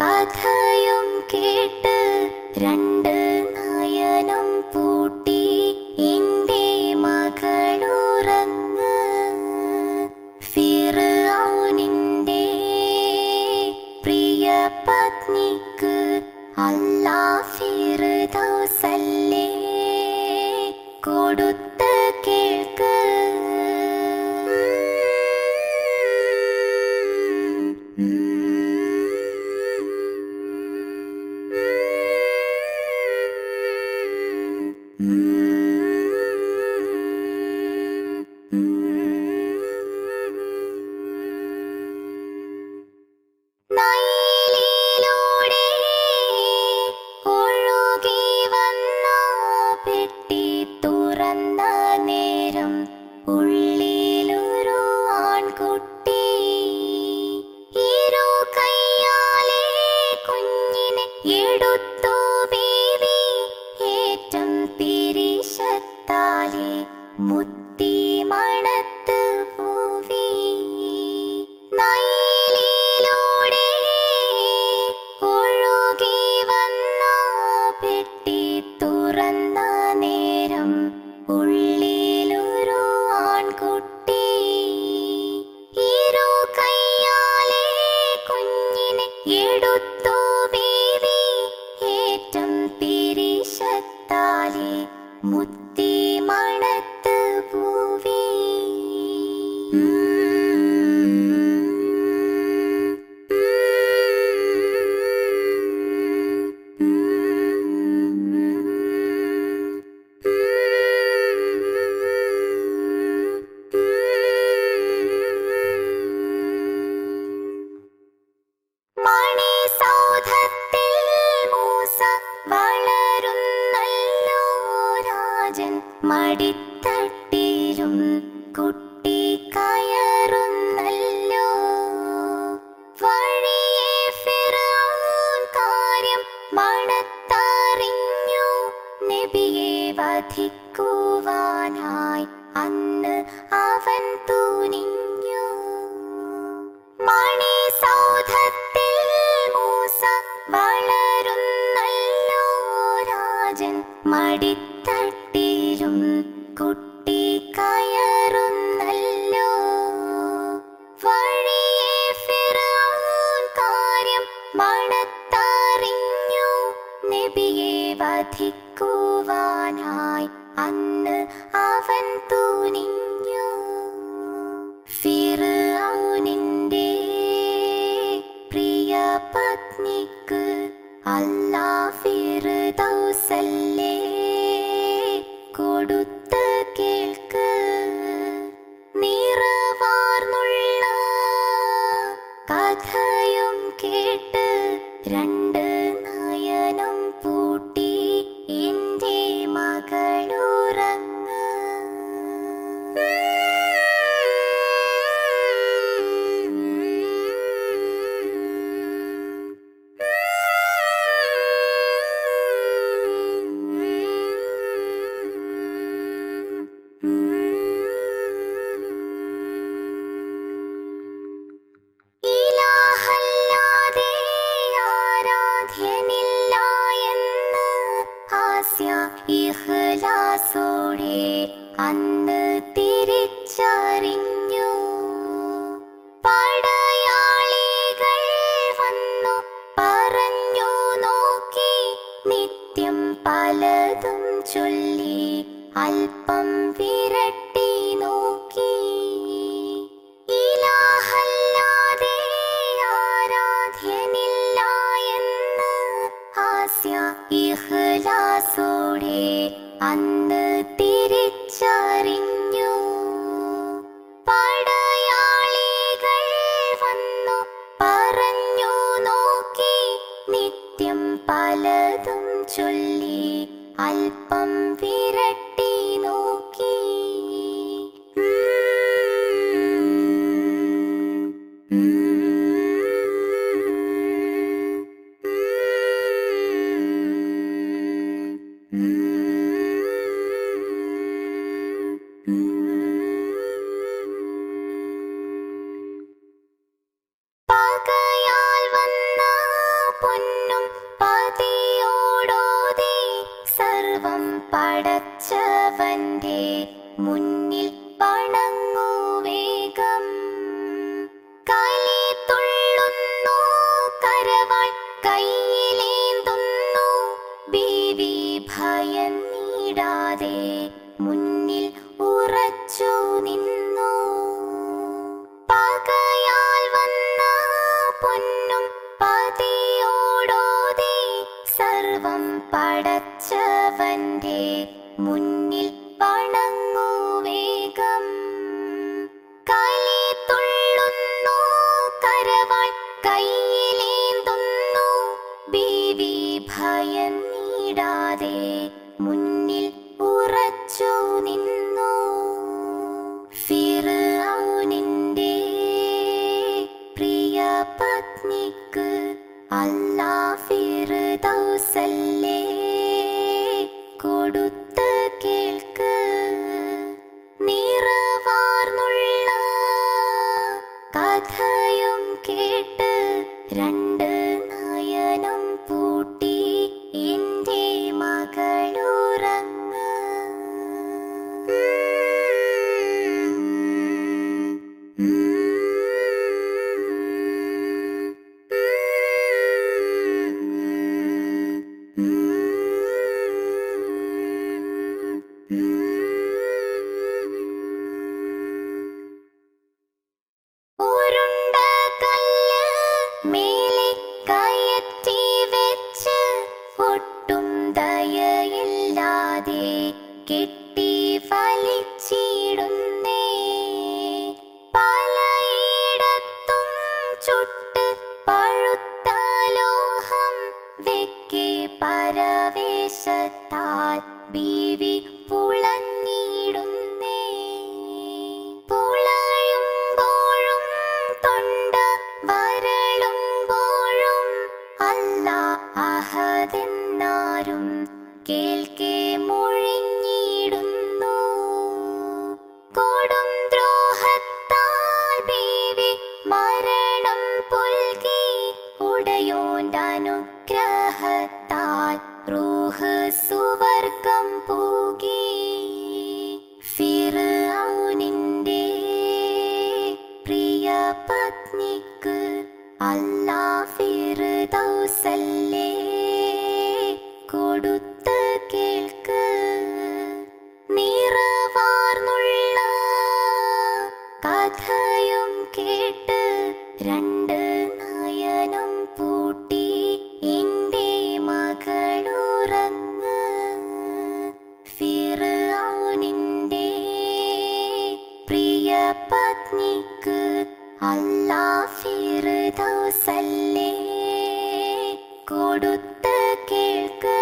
കഥയും കേട്ട് രണ്ട് നയനം പൂട്ടി എന്റെ മകളുറങ്ങ്. ഫിർഔനിന്റെ പ്രിയ പത്നിക്ക് അല്ലാ ഫിർദൗസല്ലേ. കൊടുത്ത് കേൾക്ക് Mm. പിരിശത്താലെ മുത്തി മണത്ത് പൂവി. നൈലിലൂടെ ഒഴുകി വന്ന പെട്ടി തുറന്ന നേരം ഉള്ളിലൊരു ആൺകുട്ടി. ഇരു കയ്യാലെ കുഞ്ഞിനെ എടുത്തു ബീവി ഏറ്റം പിരിശത്താലെ മുത്തി Mm-hmm. മണത്തറിഞ്ഞു നബിയെ വധിക്കുവാനായി അന്ന് അവൻ തുനിഞ്ഞു. മണിസൗധത്തിൽ മൂസ വളരുന്നല്ലോ രാജൻ മടിത്തട്ടിലും നബിയെ വധിക്കുവാനായി അന്ന് അവൻ തുനിഞ്ഞു. ഫിർഔനിന്റെ പ്രിയ പത്നിക്ക് അല്ലാ ഫിർദൗസല്ലേ കൊടുത്ത കേൾക്ക് അന്ന് തിരിച്ചറിഞ്ഞു. പടയാളികൾ വന്നു. പറഞ്ഞു നോക്കി. നിത്യം പലതും ചൊല്ലി. അല്പം വിരട്ടി പടച്ചവന്റെ മുന്നിൽ പണങ്ങൂ വേഗം. കാലി തുള്ളുന്നു കരവാൾ കയ്യിലേന്തുന്നു ബീവി ഭയന്നിടാതെ മുന്നിൽ ഉറച്ചു നിന്നു. പടച്ചവന്റെ മുന്നിൽ വണങ്ങൂ വേഗം. കാലി തുള്ളുന്നു കരവാൾ കയ്യിലേന്തുന്നു. ബീവി ഭയന്നിടാതെ മുന്നിൽ ഉറച്ചു നിന്നു. ഫിർഔനിന്റെ പ്രിയ പത്നിക്ക് അല്ലാ ഫിർദൗസല്ലേ? കൊടുത്ത് മേലെ കയറ്റി വെച്ച് ഒട്ടും ദയയില്ലാതെ കെട്ടി വലിച്ചിടുന്നേ. പലയിടത്തും ചുട്ട് പഴുത്ത ലോഹം വെക്കെ പരവേശത്താൽ ബീവി അഹതെന്നാരും കേൾക്കെ മുഴിഞ്ഞിടുന്നു. കൊടും ദ്രോഹത്താൽ ബീവി മരണം പുൽകി ഉടയോന്റെ അനുഗ്രഹത്താൽ റൂഹ് സുവർഗം പൂകി രണ്ട് നയനം പൂട്ടി എന്റെ മകളുറങ്ങ്. ഫിർഔനിന്റെ പ്രിയ പത്നിക്ക് അല്ലാ ഫിർദൗസല്ലേ. കൊടുത്ത കേൾക്ക്